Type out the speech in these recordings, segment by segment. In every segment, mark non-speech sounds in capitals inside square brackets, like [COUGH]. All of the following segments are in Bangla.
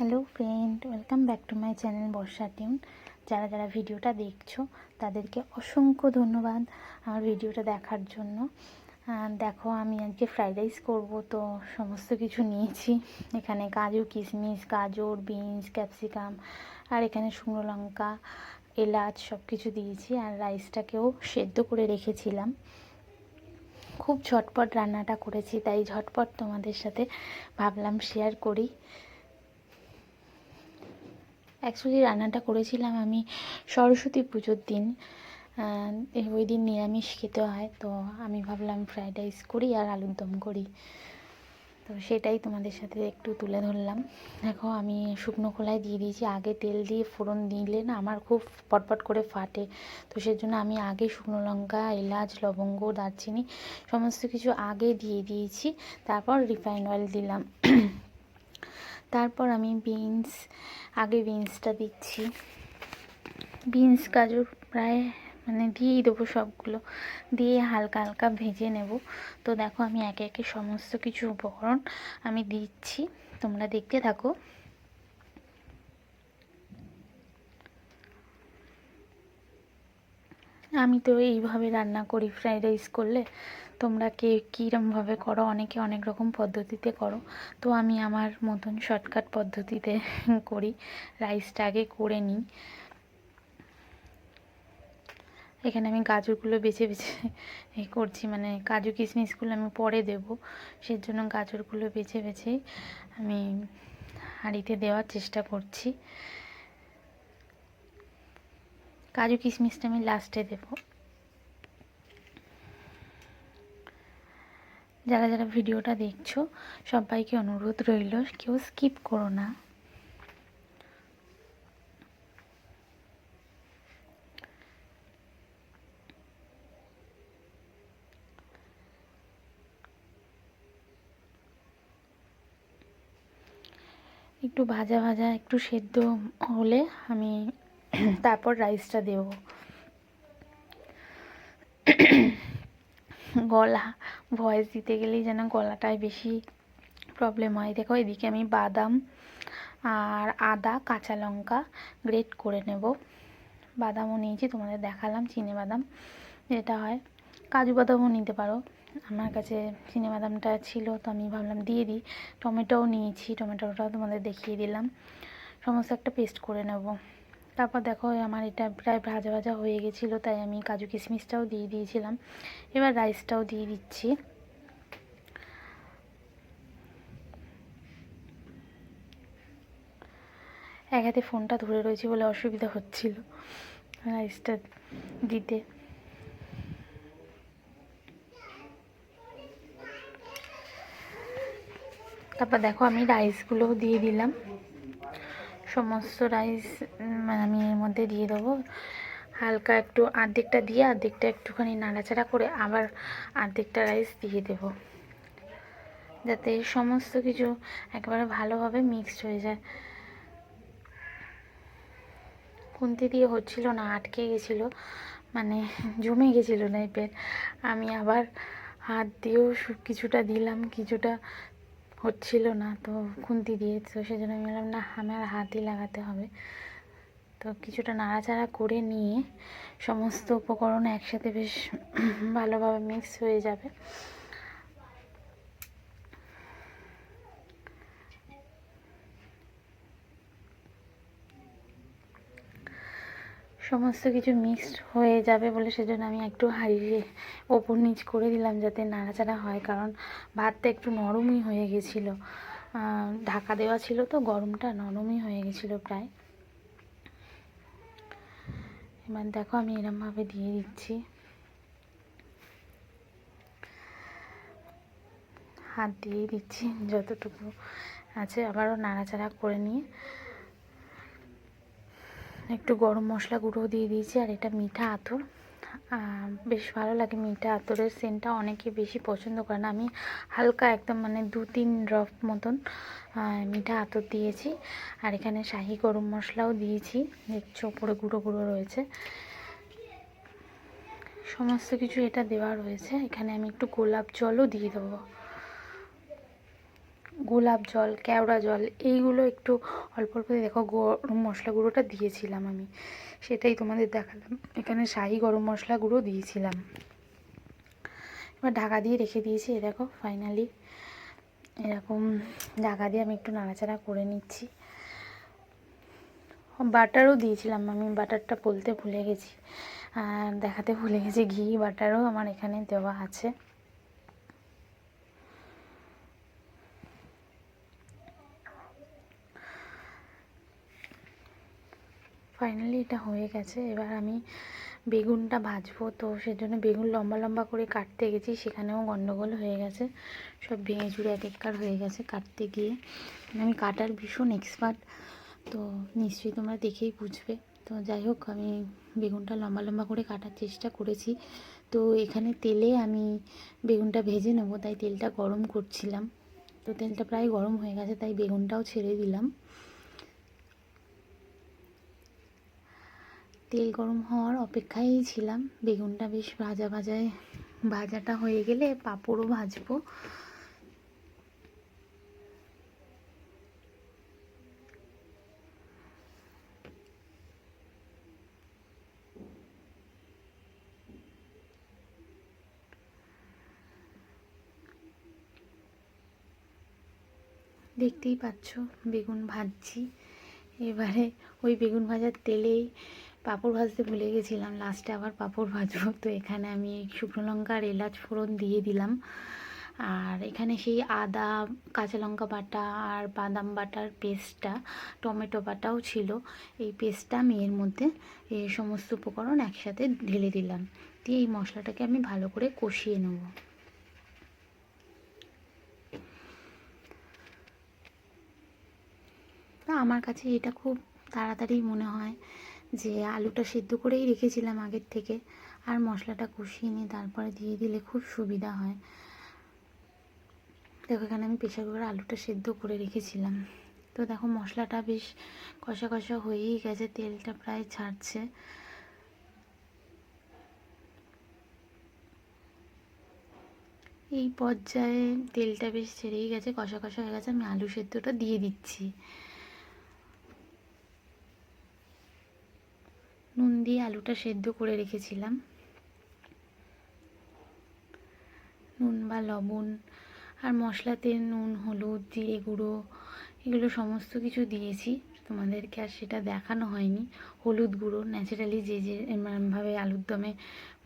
Hello friend, welcome back to my channel Barsha tune. যারা যারা ভিডিওটা দেখছ, তাদেরকে অসংখ্য ধন্যবাদ আমার ভিডিওটা দেখার জন্য। দেখো আমি আজকে ফ্রাইড রাইস করব, তো সমস্ত কিছু নিয়েছি। এখানে কাজু, কিশমিশ, গাজর, বিনস, ক্যাপসিকাম, আর এখানে শুকনো লঙ্কা, এলাচ সব কিছু দিয়েছি, আর রাইসটাকেও সেদ্ধ করে রেখেছিলাম। খুব ঝটপট রান্নাটা করেছি, তাই ঝটপট তোমাদের সাথে ভাবলাম শেয়ার করি। অ্যাকচুয়ালি রান্নাটা করেছিলাম আমি সরস্বতী পুজোর দিন। ওই দিন নিরামিষ খেতে হয়, তো আমি ভাবলাম ফ্রাইড রাইস করি আর আলুর দম করি। তো সেটাই তোমাদের সাথে একটু তুলে ধরলাম। দেখো আমি শুকনো খোলায় দিয়ে দিয়েছি, আগে তেল দিয়ে ফোড়ন দিলে না আমার খুব পটপট করে ফাটে। তো সেজন্য আমি আগে শুকনো লঙ্কা, এলাচ, লবঙ্গ, দারচিনি সমস্ত কিছু আগে দিয়ে দিয়েছি, তারপর রিফাইন অয়েল দিলাম। তারপর আমি বিনস, আগে বিনসটা দিচ্ছি। বিনস গাজর প্রায় মানে দিয়েই দেবো সবগুলো। দিয়ে হালকা হালকা ভেজে নেব। তো দেখো আমি একে একে সমস্ত কিছু উপকরণ আমি দিচ্ছি। তোমরা দেখতে থাকো। আমি তো এইভাবে রান্না করি ফ্রাইড রাইস করলে। তোমরা কে কীরমভাবে করো? অনেকে অনেক রকম পদ্ধতিতে করো। তো আমি আমার মতন শর্টকাট পদ্ধতিতে [LAUGHS] করি। রাইসটা আগে করে নিই। এখানে আমি গাজরগুলো বেছে বেছে [LAUGHS] এ করছি। মানে কাজু কিশমিশগুলো আমি পরে দেব। সেই জন্য গাজরগুলো বেছে বেছে আমি হাঁড়িতে দেওয়ার চেষ্টা করছি। কাজু কিশমিশটা আমি লাস্টে দেব। যারা যারা ভিডিওটা দেখছ, সবাইকে অনুরোধ রইল, কেউ স্কিপ করো না। একটু ভাজা ভাজা, একটু সেদ্ধ হলে আমি [COUGHS] তারপর রাইসটা দেব। [COUGHS] গলা ভয়েস দিতে গেলেই যেন গলাটায় বেশি প্রবলেম হয়। দেখো, এদিকে আমি বাদাম আর আদা, কাঁচা লঙ্কা গ্রেট করে নেব। বাদামও নিয়েছি, তোমাদের দেখালাম, চিনে বাদাম যেটা হয়। কাজু বাদামও নিতে পারো। আমার কাছে চিনে বাদামটা ছিল, তো আমি ভাবলাম দিয়ে দিই। টমেটোও নিয়েছি টমেটোটাও তোমাদের দেখিয়ে দিলাম। সমস্ত একটা পেস্ট করে নেব। তারপর দেখো, আমার এটা প্রায় ভাজা ভাজা হয়ে গেছিল, তাই আমি কাজু কিশমিশটাও দিয়ে দিয়েছিলাম। এবার রাইসটাও দিয়ে দিচ্ছি। এক হাতে ফোনটা ধরে রয়েছে বলে অসুবিধা হচ্ছিল রাইসটা দিতে। তারপর দেখো, আমি রাইসগুলোও দিয়ে দিলাম। সমস্ত রাইস মানে আমি এর মধ্যে দিয়ে দেবো। হালকা একটু আর্ধেকটা দিয়ে, আর্ধেকটা একটুখানি নাড়াচাড়া করে আবার আর্ধেকটা রাইস দিয়ে দেব। যাতে সমস্ত কিছু একেবারে ভালোভাবে মিক্সড হয়ে যায়। খুন্তি দিয়ে হচ্ছিল না, আটকে গেছিল মানে জমে গেছিল টাইপের আমি আবার হাত দিয়েও কিছুটা দিলাম, কিছুটা হচ্ছিল না, তো খুন্তি দিয়ে তো সেজন্য আমি বললাম, না, আমার হাতই লাগাতে হবে। তো কিছুটা নাড়াচাড়া করে নিয়ে সমস্ত উপকরণ একসাথে বেশ ভালোভাবে মিক্স হয়ে যাবে। সমস্ত কিছু মিক্সড হয়ে যাবে বলে সেজন্য আমি একটু হাঁড়িয়ে ওপর নিচ করে দিলাম যাতে নাড়াচাড়া হয়। কারণ ভাতটা একটু নরমই হয়ে গেছিল। ঢাকা দেওয়া ছিল তো, গরমটা নরমই হয়ে গেছিল প্রায়। এবার দেখো আমি এরমভাবে দিয়ে দিচ্ছি। হাত দিয়ে দিচ্ছি যতটুকু আছে, আবারও নাড়াচাড়া করে নিয়ে। একটু গরম মশলা গুঁড়ো দিয়ে দিয়েছি আর এটা মিঠা আতর। বেশ ভালো লাগে মিঠা আতরের সেন্টটা অনেকে বেশি পছন্দ করে না। আমি হালকা একদম মানে দু তিন ড্রপ মতন মিঠা আতর দিয়েছি। আর এখানে শাহি গরম মশলাও দিয়েছি। দেখছ, ওপরে গুঁড়ো গুঁড়ো রয়েছে। সমস্ত কিছু এটা দেওয়া রয়েছে। এখানে আমি একটু গোলাপ জলও দিয়ে দেবো। গোলাপ জল, কেওড়া জল, এইগুলো একটু অল্প অল্প দেখো গরম মশলা গুঁড়োটা দিয়েছিলাম আমি। সেটাই তোমাদের দেখালাম। এখানে শাহি গরম মশলা গুঁড়ো দিয়েছিলাম। এবার ঢাকা দিয়ে রেখে দিয়েছি এ দেখো ফাইনালি এরকম ঢাকা দিয়ে আমি একটু নাড়াচাড়া করে নিচ্ছি। বাটারও দিয়েছিলাম আমি, বাটারটা বলতে ভুলে গেছি। আর দেখাতে ভুলে গেছি, ঘি, বাটারও আমার এখানে দেওয়া আছে। ফাইনালি এটা হয়ে গেছে। এবার আমি বেগুনটা ভাজবো। তো সেজন্য বেগুন লম্বা লম্বা করে কাটতে গেছি। সেখানেও গন্ডগোল হয়ে গেছে। সব ভেঙে চুরে এক একবার হয়ে গেছে কাটতে গিয়ে। আমি কাটার ভীষণ এক্সপার্ট তো নিশ্চয়ই তোমরা দেখেই বুঝবে। তো যাই হোক, আমি বেগুনটা লম্বা লম্বা করে কাটার চেষ্টা করেছি। তো এখানে তেলে আমি বেগুনটা ভেজে নেব। তাই তেলটা গরম করছিলাম। তো তেলটা প্রায় গরম হয়ে গেছে। তাই বেগুনটাও ছেড়ে দিলাম। তেল গরম হওয়ার অপেক্ষায় ছিলাম। বেগুনটা বেশ ভাজা ভাজায় ভাজাটা হয়ে গেলে পাঁপড়ও ভাজবো। দেখতেই পাচ্ছ, বেগুন ভাজছি। এবারে ওই বেগুন ভাজার তেলেই পাঁপড় ভাজতে ভুলে গেছিলাম লাস্টে আবার পাঁপড় ভাজবো। তো এখানে আমি শুকনো লঙ্কা আর এলাচ ফোড়ন দিয়ে দিলাম। আর এখানে সেই আদা, কাঁচা লঙ্কা বাটা আর বাদাম বাটার পেস্টটা, টমেটো বাটাও ছিল। এই পেস্টটা আমি এর মধ্যে এই সমস্ত উপকরণ একসাথে ঢেলে দিলাম। দিয়ে এই মশলাটাকে আমি ভালো করে কষিয়ে নেব। তা আমার কাছে এটা খুব তাড়াতাড়ি মনে হয়। যে আলুটা সেদ্ধ করেই রেখেছিলাম আগের থেকে। আর মশলাটা কষিয়ে নিয়ে তারপরে দিয়ে দিলে খুব সুবিধা হয়। দেখো, এখানে আমি প্রেশার কুকারে আলুটা সেদ্ধ করে রেখেছিলাম। তো দেখো, মশলাটা বেশ কষা কষা হয়েই গেছে, তেলটা প্রায় ছাড়ছে। এই পর্যায়ে তেলটা বেশ ছেড়েই গেছে, কষা কষা হয়ে গেছে, আমি আলু সেদ্ধটা দিয়ে দিচ্ছি। নুন দিয়ে আলুটা সেদ্ধ করে রেখেছিলাম। নুন বা লবণ আর মশলাতে নুন, হলুদ, জিরে গুঁড়ো এগুলো সমস্ত কিছু দিয়েছি। তোমাদেরকে আর সেটা দেখানো হয়নি। হলুদ গুঁড়ো ন্যাচারালি যে যে ভাবে আলুর দমে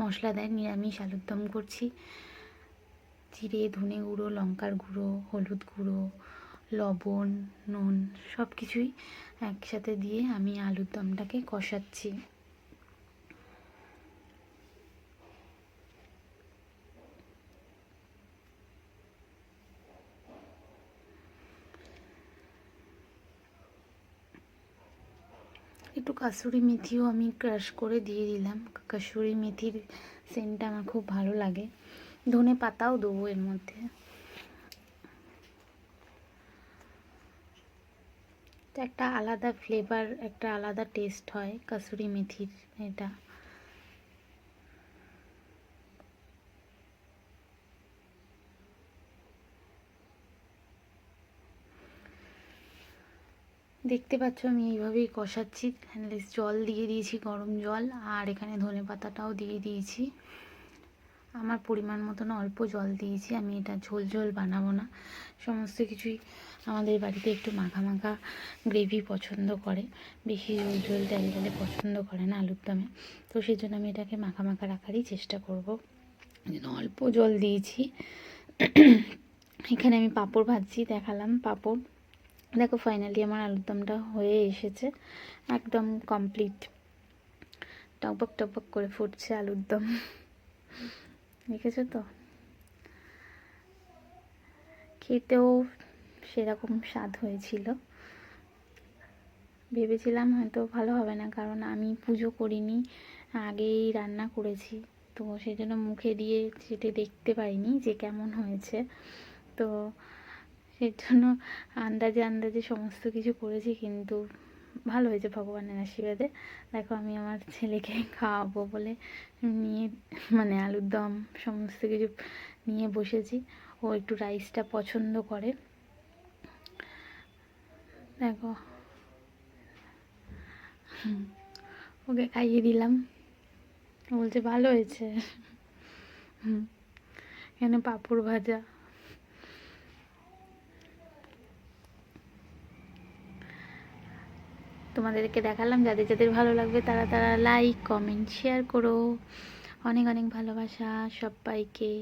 মশলা দেয়, নিরামিষ আলুর দম করছি। জিরে, ধনে গুঁড়ো, লঙ্কার গুঁড়ো, হলুদ গুঁড়ো, লবণ, নুন সব কিছুই একসাথে দিয়ে আমি আলুর দমটাকে কষাচ্ছি। একটু কাসুরি মেথিও আমি ক্রাশ করে দিয়ে দিলাম। কাসুরি মেথির সেন্টটা আমার খুব ভালো লাগে। ধনে পাতাও দেবো এর মধ্যে। একটা আলাদা ফ্লেভার একটা আলাদা টেস্ট হয় কাসুরি মেথির এটা। দেখতে পাচ্ছ আমি এইভাবেই কষাচ্ছি। এখানে জল দিয়ে দিয়েছি, গরম জল, আর এখানে ধনে পাতাটাও দিয়ে দিয়েছি। আমার পরিমাণ মতন অল্প জল দিয়েছি, আমি এটা ঝোল ঝোল বানাবো না। সমস্ত কিছুই আমাদের বাড়িতে একটু মাখা মাখা গ্রেভি পছন্দ করে। বেশি ঝোল ঝোল ডাল ডালে পছন্দ করে না আলুর দমে। তো সেই জন্য আমি এটাকে মাখা মাখা রাখারই চেষ্টা করব। অল্প জল দিয়েছি। এখানে আমি পাঁপড় ভাজছি, দেখালাম পাঁপড়। দেখো ফাইনালি আমার আলুর দমটা হয়ে এসেছে, একদম কমপ্লিট টকবক টকবক করে ফুটছে আলুর দম দেখেছ তো? খেতেও সেরকম স্বাদ হয়েছিল। ভেবেছিলাম হয়তো ভালো হবে না, কারণ আমি পুজো করিনি, আগেই রান্না করেছি। তো সেই জন্য মুখে দিয়ে সেটা দেখতে পাইনি যে কেমন হয়েছে। তো সেই জন্য আন্দাজে আন্দাজে সমস্ত কিছু করেছি, কিন্তু ভালো হয়েছে ভগবানের আশীর্বাদে। দেখো আমি আমার ছেলেকে খাওয়াবো বলে নিয়ে মানে আলুর দম সমস্ত কিছু নিয়ে বসেছি। ও একটু রাইসটা পছন্দ করে। দেখো। ওকে খাইয়ে দিলাম। বলছে, ভালো হয়েছে। হুম এখানে পাঁপড় ভাজা? তোমাদেরকে দেখালাম। যাদের যাদের ভালো লাগবে তারা তারা লাইক কমেন্ট শেয়ার করো। অনেক অনেক ভালোবাসা সবাইকে।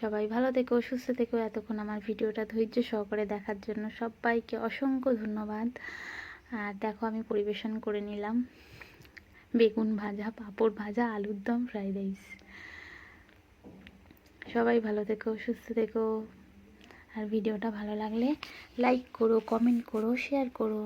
সবাই ভালো থেকো, সুস্থ থেকো। এতক্ষণ আমার ভিডিওটা ধৈর্য সহকারে দেখার জন্য সবাইকে অসংখ্য ধন্যবাদ। আর দেখো, আমি পরিবেশন করে নিলাম। বেগুন ভাজা, পাঁপড় ভাজা, আলুর দম ফ্রাইড রাইস সবাই ভালো থেকো, সুস্থ থেকো। আর ভিডিওটা ভালো লাগলে লাইক করো কমেন্ট করো শেয়ার করো।